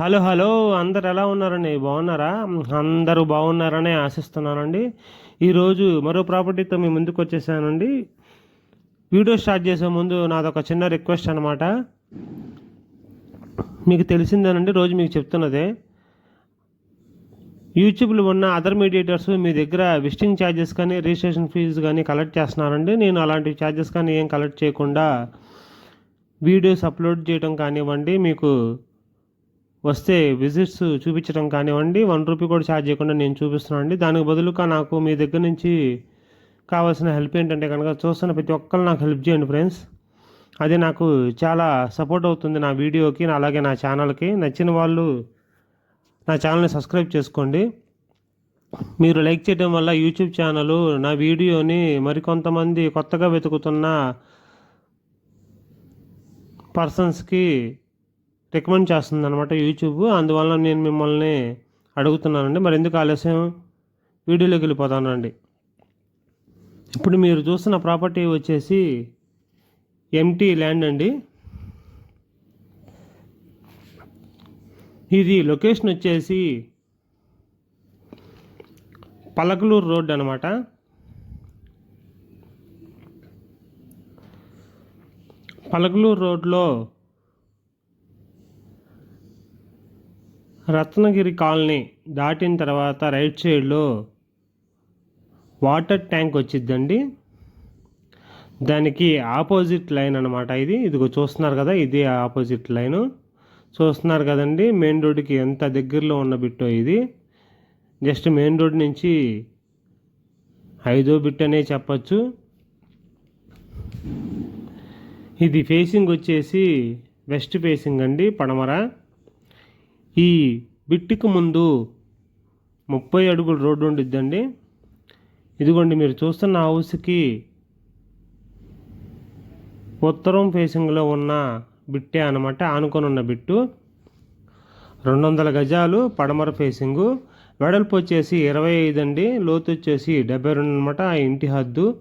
Hello hello అందరు ఎలా ఉన్నారండి? బాగున్నారా? అందరూ బాగున్నారని ఆశిస్తున్నానండి. ఈరోజు మరో ప్రాపర్టీతో మీ ముందుకు వచ్చేసానండి. వీడియో స్టార్ట్ చేసే ముందు నాదొక చిన్న రిక్వెస్ట్ అనమాట మీకు తెలిసిందేనండి రోజు మీకు చెప్తున్నదే. యూట్యూబ్లో ఉన్న అదర్ మీడియేటర్స్ మీ దగ్గర విజిటింగ్ ఛార్జెస్ కానీ రిజిస్ట్రేషన్ ఫీజు కానీ కలెక్ట్ చేస్తున్నారండి. నేను అలాంటి ఛార్జెస్ కానీ ఏం కలెక్ట్ చేయకుండా వీడియోస్ అప్లోడ్ చేయడం కానివ్వండి మీకు వస్తే విజిట్స్ చూపించడం కానివ్వండి వన్ రూపీ కూడా ఛార్జ్ చేయకుండా నేను చూపిస్తున్నాను అండి. దానికి బదులుగా నాకు మీ దగ్గర నుంచి కావాల్సిన హెల్ప్ ఏంటంటే కనుక చూస్తున్న ప్రతి ఒక్కరు నాకు హెల్ప్ చేయండి ఫ్రెండ్స్ అది నాకు చాలా సపోర్ట్ అవుతుంది నా వీడియోకి అలాగే నా ఛానల్కి నచ్చిన వాళ్ళు నా ఛానల్ని సబ్స్క్రైబ్ చేసుకోండి. మీరు లైక్ చేయడం వల్ల యూట్యూబ్ ఛానల్ నా వీడియోని మరికొంతమంది కొత్తగా వెతుకుతున్న పర్సన్స్కి రికమెండ్ చేస్తుంది అనమాట యూట్యూబ్. అందువల్ల నేను మిమ్మల్ని అడుగుతున్నానండి. మరి ఎందుకు ఆలస్యం? వీడియోలోకి వెళ్ళిపోతానండి ఇప్పుడు మీరు చూస్తున్న ప్రాపర్టీ వచ్చేసి ఎంటీ ల్యాండ్ అండి. ఇది లొకేషన్ వచ్చేసి పలకలూరు రోడ్ అనమాట పలకలూరు రోడ్లో రత్నగిరి కాలనీ దాటిన తర్వాత రైట్ సైడ్లో వాటర్ ట్యాంక్ వచ్చిద్దండి. దానికి ఆపోజిట్ లైన్ అనమాట ఇది. ఇదిగో చూస్తున్నారు కదా ఇది ఆపోజిట్ లైను. చూస్తున్నారు కదండి మెయిన్ రోడ్డుకి ఎంత దగ్గరలో ఉన్న బిట్టో ఇది. జస్ట్ మెయిన్ రోడ్ నుంచి ఐదో బిట్ అనే చెప్పచ్చు. ఇది ఫేసింగ్ వచ్చేసి వెస్ట్ ఫేసింగ్ అండి పడమర. ఈ బిట్టికి ముందు ముప్పై అడుగుల రోడ్డు ఉండిద్దండి. ఇదిగోండి మీరు చూస్తున్న హౌస్కి ఉత్తరం ఫేసింగ్లో ఉన్న బిట్టే అనమాట ఆనుకొని ఉన్న బిట్టు. రెండు వందల గజాలు పడమర ఫేసింగు. వెడల్పు వచ్చేసి ఇరవై ఐదు అండి లోతు వచ్చేసి డెబ్బై రెండు అనమాట ఆ ఇంటి హద్దు.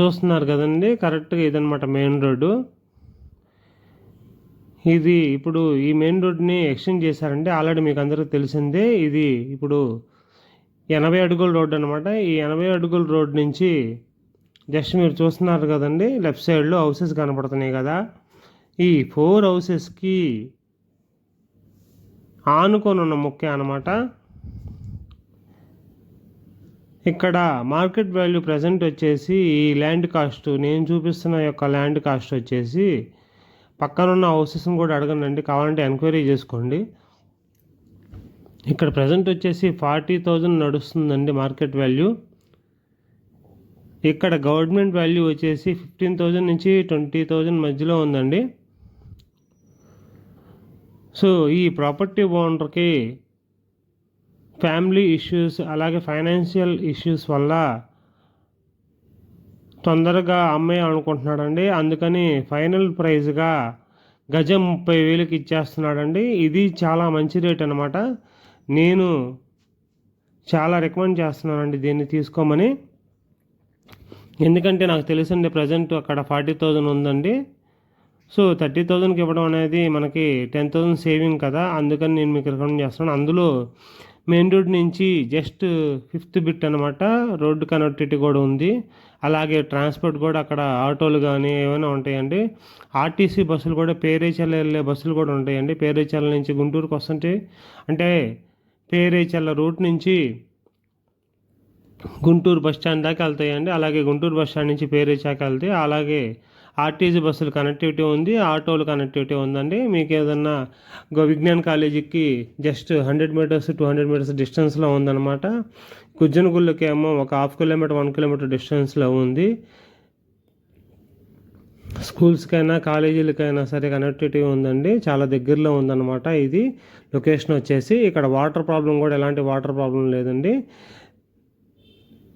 చూస్తున్నారు కదండి కరెక్ట్గా ఇదనమాట మెయిన్ రోడ్డు. ఇది ఇప్పుడు ఈ మెయిన్ రోడ్ని ఎక్స్టెండ్ చేశారండి ఆల్రెడీ మీకు అందరికీ తెలిసిందే. ఇది ఇప్పుడు ఎనభై అడుగుల రోడ్ అనమాట ఈ ఎనభై అడుగుల రోడ్ నుంచి జస్ట్ మీరు చూస్తున్నారు కదండి లెఫ్ట్ సైడ్లో హౌసెస్ కనపడుతున్నాయి కదా. ఈ ఫోర్ హౌసెస్కి ఆనుకొని ఉన్న ముఖ్య అనమాట ఇక్కడ మార్కెట్ వాల్యూ ప్రజెంట్ వచ్చేసి ఈ ల్యాండ్ కాస్ట్ నేను చూపిస్తున్న యొక్క ల్యాండ్ కాస్ట్ వచ్చేసి పక్కనున్న హౌసెస్ని కూడా అడగనండి. కావాలంటే ఎంక్వైరీ చేసుకోండి. ఇక్కడ ప్రజెంట్ వచ్చేసి ఫార్టీ థౌజండ్ నడుస్తుందండి మార్కెట్ వాల్యూ. ఇక్కడ గవర్నమెంట్ వాల్యూ వచ్చేసి ఫిఫ్టీన్ థౌజండ్ నుంచి ట్వంటీ థౌజండ్ మధ్యలో ఉందండి. సో ఈ ప్రాపర్టీ ఓనర్కి ఫ్యామిలీ ఇష్యూస్ అలాగే ఫైనాన్షియల్ ఇష్యూస్ వల్ల తొందరగా అమ్మేయాలనుకుంటున్నాడండి అందుకని ఫైనల్ ప్రైజ్గా గజం ముప్పై వేలకి ఇచ్చేస్తున్నాడండి. ఇది చాలా మంచి రేట్ అనమాట నేను చాలా రికమెండ్ చేస్తున్నానండి దీన్ని తీసుకోమని. ఎందుకంటే నాకు తెలిసింది ప్రజెంట్ అక్కడ ఫార్టీ థౌజండ్ ఉందండి. సో థర్టీ థౌజండ్కి ఇవ్వడం అనేది మనకి టెన్ థౌజండ్ సేవింగ్ కదా. అందుకని నేను మీకు రికమెండ్ చేస్తున్నాను. అందులో మెయిన్ రోడ్ నుంచి జస్ట్ ఫిఫ్త్ బిట్ అనమాట రోడ్డు కనెక్టివిటీ కూడా ఉంది. అలాగే ట్రాన్స్పోర్ట్ కూడా అక్కడ ఆటోలు కానీ ఏమైనా ఉంటాయండి. ఆర్టీసీ బస్సులు కూడా పేరేచల్ వెళ్ళే బస్సులు కూడా ఉంటాయండి. పేరేచల్ నుంచి గుంటూరుకు వస్తుంటే అంటే పేరేచల్ల రూట్ నుంచి గుంటూరు బస్ స్టాండ్ దాకా వెళ్తాయండి. అలాగే గుంటూరు బస్ స్టాండ్ నుంచి పేరేచాక వెళ్తే అలాగే ఆర్టీసీ బస్సులు కనెక్టివిటీ ఉంది ఆటోలు కనెక్టివిటీ ఉందండి. మీకు ఏదన్నా విజ్ఞాన్ కాలేజీకి just hundred metres two hundred metres డిస్టెన్స్లో ఉందన్నమాట. కుజ్జనగుళ్ళకేమో ఒక హాఫ్ కిలోమీటర్ వన్ కిలోమీటర్ డిస్టెన్స్లో ఉంది. స్కూల్స్కైనా కాలేజీలకైనా సరే కనెక్టివిటీ ఉందండి. చాలా దగ్గరలో ఉందన్నమాట ఇది. లొకేషన్ వచ్చేసి ఇక్కడ వాటర్ ప్రాబ్లం కూడా ఎలాంటి వాటర్ ప్రాబ్లం లేదండి.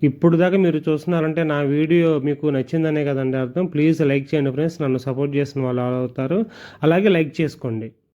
ఇప్పుడు దాకా మీరు చూస్తున్నారంటే నా వీడియో మీకు నచ్చిందనే కదండి అర్థం. ప్లీజ్ లైక్ చేయండి ఫ్రెండ్స్. నన్ను సపోర్ట్ చేసిన వాళ్ళు అవుతారు? అలాగే లైక్ చేసుకోండి.